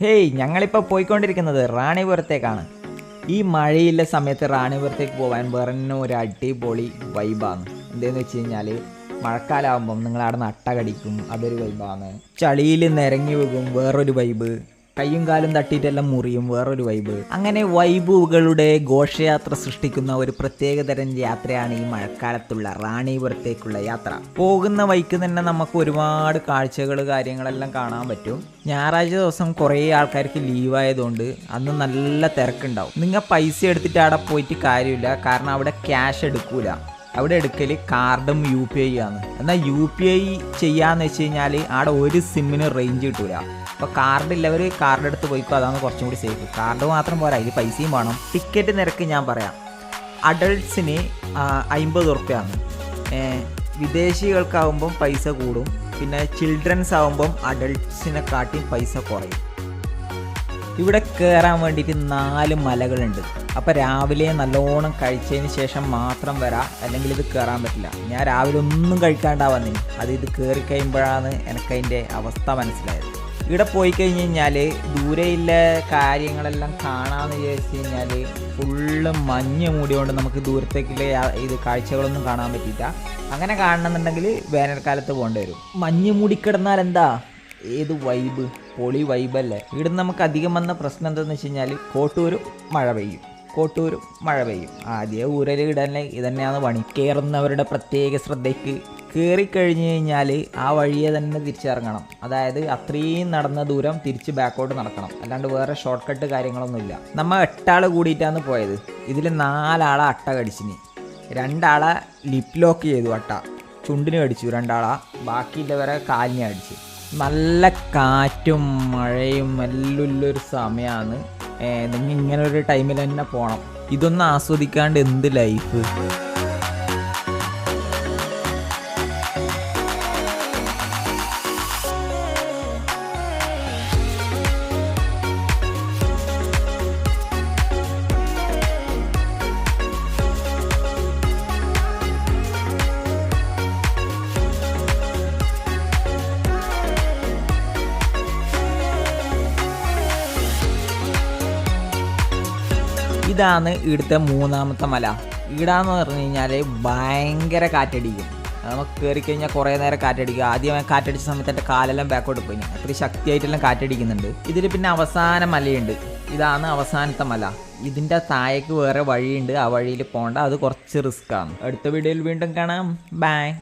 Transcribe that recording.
Hey ഞങ്ങളിപ്പോൾ പോയിക്കൊണ്ടിരിക്കുന്നത് റാണിപുരത്തേക്കാണ്. ഈ മഴയില്ല സമയത്ത് റാണിപുരത്തേക്ക് പോകാൻ വേറെ ഒരു അടിപൊളി വൈബാണ് എന്തെന്ന് വെച്ച് കഴിഞ്ഞാൽ മഴക്കാലമാകുമ്പം നിങ്ങളവിടെ നട്ട കടിക്കും അതൊരു വൈബാണ് ചളിയിൽ നിരങ്ങി വീകും വേറൊരു വൈബ് കയ്യും കാലും തട്ടിയിട്ടെല്ലാം മുറിയും വേറൊരു വൈബ് അങ്ങനെ വൈബുകളുടെ ഘോഷയാത്ര സൃഷ്ടിക്കുന്ന ഒരു പ്രത്യേക തരം യാത്രയാണ് ഈ മഴക്കാലത്തുള്ള റാണിപുരത്തേക്കുള്ള യാത്ര. പോകുന്ന വഴിക്ക് തന്നെ നമുക്ക് ഒരുപാട് കാഴ്ചകൾ കാര്യങ്ങളെല്ലാം കാണാൻ പറ്റും. ഞായറാഴ്ച ദിവസം കുറേ ആൾക്കാർക്ക് ലീവായതുകൊണ്ട് അന്ന് നല്ല തിരക്കുണ്ടാവും. നിങ്ങൾ പൈസ എടുത്തിട്ട് അവിടെ പോയിട്ട് കാര്യമില്ല കാരണം അവിടെ ക്യാഷ് എടുക്കൂല. അവിടെ എടുക്കൽ കാർഡും യു പി ഐ ആണ് എന്നാൽ യു പി ഐ ചെയ്യാന്ന് വെച്ച് കഴിഞ്ഞാൽ അവിടെ ഒരു സിമ്മിന് റേഞ്ച് കിട്ടൂല. അപ്പോൾ കാർഡ് ഇല്ലവർ കാർഡ് എടുത്ത് പോയിക്കോ അതാണ് കുറച്ചും കൂടി സേഫ് കാർഡ് മാത്രം പോരാ ഇതിൽ പൈസയും വേണം. ടിക്കറ്റ് നിരക്ക് ഞാൻ പറയാം. അഡൾട്ട്സിന് അമ്പത് ഉറുപ്പ്യാണ്. വിദേശികൾക്കാവുമ്പം പൈസ കൂടും. പിന്നെ ചിൽഡ്രൻസ് ആവുമ്പം അഡൾട്ട്സിനെ കാട്ടി പൈസ കുറയും. ഇവിടെ കയറാൻ വേണ്ടിയിട്ട് നാല് മലകളുണ്ട്. അപ്പോൾ രാവിലെ നല്ലോണം കഴിച്ചതിന് ശേഷം മാത്രം വരാം. അല്ലെങ്കിൽ ഇത് കയറാൻ പറ്റില്ല. ഞാൻ രാവിലെ ഒന്നും കഴിക്കാണ്ടാ വന്നേ. അത് ഇത് കയറി കഴിയുമ്പോഴാണ് എനിക്കതിന്റെ അവസ്ഥ മനസ്സിലായത്. ഇവിടെ പോയി കഴിഞ്ഞ് കഴിഞ്ഞാൽ ദൂരെയുള്ള കാര്യങ്ങളെല്ലാം കാണാമെന്ന് വിചാരിച്ചു കഴിഞ്ഞാൽ ഫുള്ള് മഞ്ഞ് മൂടിയോണ്ട് നമുക്ക് ദൂരത്തേക്കുള്ള ഇത് കാഴ്ചകളൊന്നും കാണാൻ പറ്റില്ല അങ്ങനെ കാണണമെന്നുണ്ടെങ്കിൽ വേനൽക്കാലത്ത് പോകേണ്ടി വരും. മഞ്ഞ് മൂടിക്കിടന്നാൽ എന്താ? ഏത് വൈബ്? പൊളി വൈബല്ലേ? ഇവിടെ നമുക്ക് അധികം വന്ന പ്രശ്നം എന്താണെന്ന് വെച്ച് കഴിഞ്ഞാൽ കോട്ടൂരും മഴ പെയ്യും. കോട്ടൂരും മഴ പെയ്യും. ആദ്യം ഊരൽ ഇടന്നെ ഇതന്നെയാണ് പണി. കയറുന്നവരുടെ പ്രത്യേക ശ്രദ്ധയ്ക്ക് കയറിക്കഴിഞ്ഞ് കഴിഞ്ഞാൽ ആ വഴിയെ തന്നെ തിരിച്ചിറങ്ങണം. അതായത് അത്രയും നടന്ന ദൂരം തിരിച്ച് ബാക്കോട്ട് നടക്കണം. അല്ലാണ്ട് വേറെ ഷോർട്ട് കട്ട് കാര്യങ്ങളൊന്നുമില്ല. നമ്മൾ എട്ടാൾ കൂടിയിട്ടാണ് പോയത്. ഇതിൽ നാലാളെ അട്ട കടിച്ചിന്. രണ്ടാളെ ലിപ് ലോക്ക് ചെയ്തു അട്ട. ചുണ്ടിന് കടിച്ചു രണ്ടാളാ. ബാക്കിയുള്ളവരെ കാലിനെ അടിച്ചു. നല്ല കാറ്റും മഴയും എല്ലാം ഉള്ളൊരു സമയമാണ് നിങ്ങൾ ഇങ്ങനെ ഒരു ടൈമിൽ തന്നെ പോകണം ഇതൊന്നും ആസ്വദിക്കാണ്ട് എന്ത് ലൈഫ് ഇതാണ് ഇവിടുത്തെ മൂന്നാമത്തെ മല. ഇടാന്ന് പറഞ്ഞു കഴിഞ്ഞാൽ ഭയങ്കര കാറ്റടിക്കും. നമുക്ക് കയറി കഴിഞ്ഞാൽ കുറേ നേരം കാറ്റടിക്കും. ആദ്യം കാറ്റടിച്ച സമയത്ത് എന്റെ കാലെല്ലാം ബാക്കോട്ട് പോയി. അത്രയും ശക്തിയായിട്ടെല്ലാം കാറ്റടിക്കുന്നുണ്ട്. ഇതിൽ പിന്നെ അവസാന മലയുണ്ട്. ഇതാണ് അവസാനത്തെ മല. ഇതിന്റെ താഴേക്ക് വേറെ വഴിയുണ്ട്. ആ വഴിയിൽ പോകേണ്ട അത് കുറച്ച് റിസ്ക്കാണ് അടുത്ത വീഡിയോയിൽ വീണ്ടും കാണാം. ബൈ